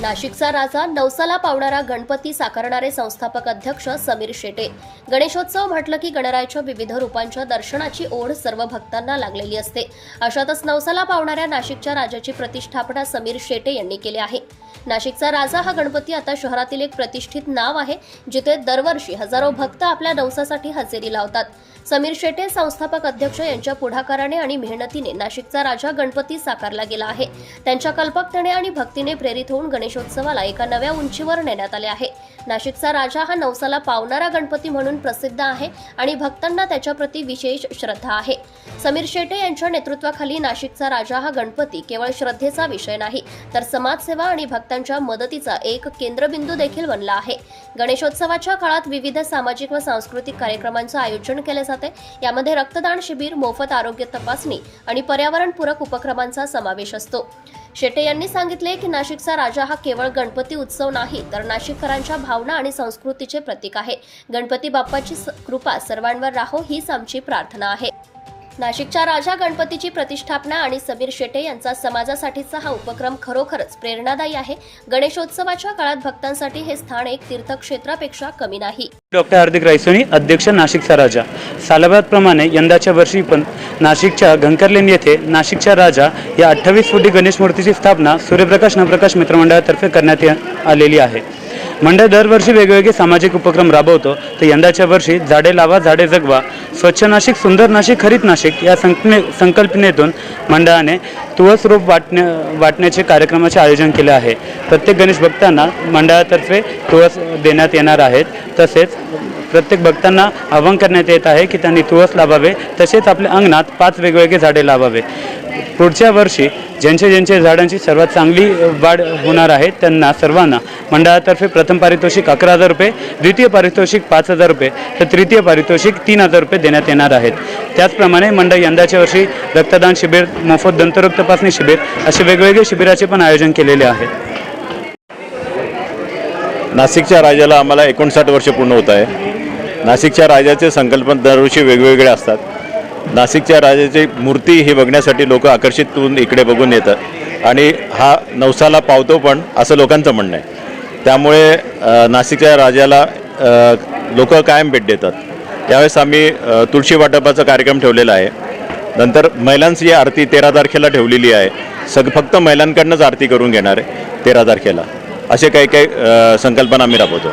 नाशिकचा राजा नवसाला पावणारा गणपती साकारणारे संस्थापक अध्यक्ष समीर शेटे. गणेशोत्सव म्हटलं की गणरायाच्या विविध रूपांच्या दर्शनाची ओढ सर्व भक्तांना लागलेली असते. अशातच नवसाला पावणाऱ्या नाशिकच्या राजाची प्रतिष्ठापना समीर शेटे यांनी केली आहे. नाशिकचा राजा हा गणपती आता शहरातील एक प्रतिष्ठित नाव आहे जिथे दरवर्षी हजारो भक्त आपल्या नवसासाठी हजेरी लावतात. समीर शेटे संस्थापक अध्यक्ष यांच्या पुढाकाराने आणि मेहनतीने नाशिकचा राजा गणपती साकारला गेला आहे. त्यांच्या कल्पकतेने आणि भक्तीने प्रेरित होऊन गणेशोत्सवाला एका नव्या उंचीवर नेण्यात आले आहे. नाशिकचा राजा हा नवसाला पावणारा गणपती म्हणून प्रसिद्ध आहे आणि भक्तांना त्याच्याप्रती विशेष श्रद्धा आहे. समीर शेटे यांच्या नेतृत्वाखाली नाशिकचा राजा हा गणपती केवळ श्रद्धेचा विषय नाही तर समाजसेवा आणि भक्तांच्या मदतीचा एक केंद्रबिंदू देखील बनला आहे. गणेशोत्सवाच्या काळात विविध सामाजिक व सांस्कृतिक कार्यक्रमांचं आयोजन केले जाते. यामध्ये रक्तदान शिबिर मोफत आरोग्य तपासणी आणि पर्यावरणपूरक उपक्रमांचा समावेश असतो. शेटे यांनी सांगितले की नाशिकचा राजा हा केवळ गणपती उत्सव नाही तर नाशिककरांच्या भावना आणि संस्कृतीचे प्रतीक आहे. गणपती बाप्पाची स- कृपा सर्वांवर राहो हीच आमची प्रार्थना आहे. नाशिकच्या राजा गणपतीची प्रतिष्ठापना आणि समीर शेटे यांचा समाजासाठीचा हा उपक्रम खरोखरच प्रेरणादायी आहे. गणेशोत्सवाच्या काळात भक्तांसाठी हे स्थान एक तीर्थक्षेत्रापेक्षा कमी नाही. डॉक्टर हार्दिक रायसोनी अध्यक्ष नाशिकचा राजा. सालाबादप्रमाणे यंदाच्या वर्षी पण नाशिकच्या घंकरलेन येथे नाशिकच्या राजा या अठ्ठावीस फुटी गणेश मूर्तीची स्थापना सूर्यप्रकाश नवप्रकाश मित्रमंडळातर्फे करण्यात आलेली आहे. मंडळ दरवर्षी वेगवेगळे सामाजिक उपक्रम राबवतो. तर यंदाच्या वर्षी झाडे लावा झाडे जगवा स्वच्छ नाशिक सुंदर नाशिक हरित नाशिक या संकने संकल्पनेतून मंडळाने तुळस रोप वाटण्या वाटण्याचे कार्यक्रमाचे आयोजन केले आहे. प्रत्येक गणेश भक्तांना मंडळातर्फे तुळस देण्यात येणार आहेत. तसेच प्रत्येक भक्तांना आवाहन करण्यात येत आहे की त्यांनी तुळस लावावे. तसेच आपल्या अंगणात पाच वेगवेगळे झाडे लावावे. पुढच्या वर्षी ज्यांच्या ज्यांच्या झाडांची सर्वात चांगली वाढ होणार आहे त्यांना सर्वांना मंडळातर्फे प्रथम पारितोषिक अकरा हजार रुपये द्वितीय पारितोषिक पाच हजार रुपये तर तृतीय पारितोषिक तीन हजार रुपये देण्यात येणार आहेत. त्याचप्रमाणे मंडळ यंदाच्या वर्षी रक्तदान शिबिर मोफत दंतरोग तपासणी शिबिर असे वेगवेगळे शिबिराचे पण आयोजन केलेले आहे. नाशिकच्या राजाला आम्हाला एकोणसाठ वर्ष पूर्ण होत आहे. नाशिकच्या राजाचे संकल्प दरवर्षी वेगवेगळे असतात. नाशिकच्या राजाची मूर्ती ही बघण्यासाठी लोक आकर्षित होऊन इकडे बघून येतात. आणि हा नवसाला पावतो पण असं लोकांचं म्हणणं आहे. त्यामुळे नाशिकच्या राजाला लोक कायम भेट देतात. त्यावेळेस आम्ही तुळशी वाटपाचा कार्यक्रम ठेवलेला आहे. नंतर महिलांची आरती तेरा तारखेला ठेवलेली आहे. सग फक्त महिलांकडनंच आरती करून घेणार आहे तेरा तारखेला. असे काही काही संकल्पना आम्ही राबवतो.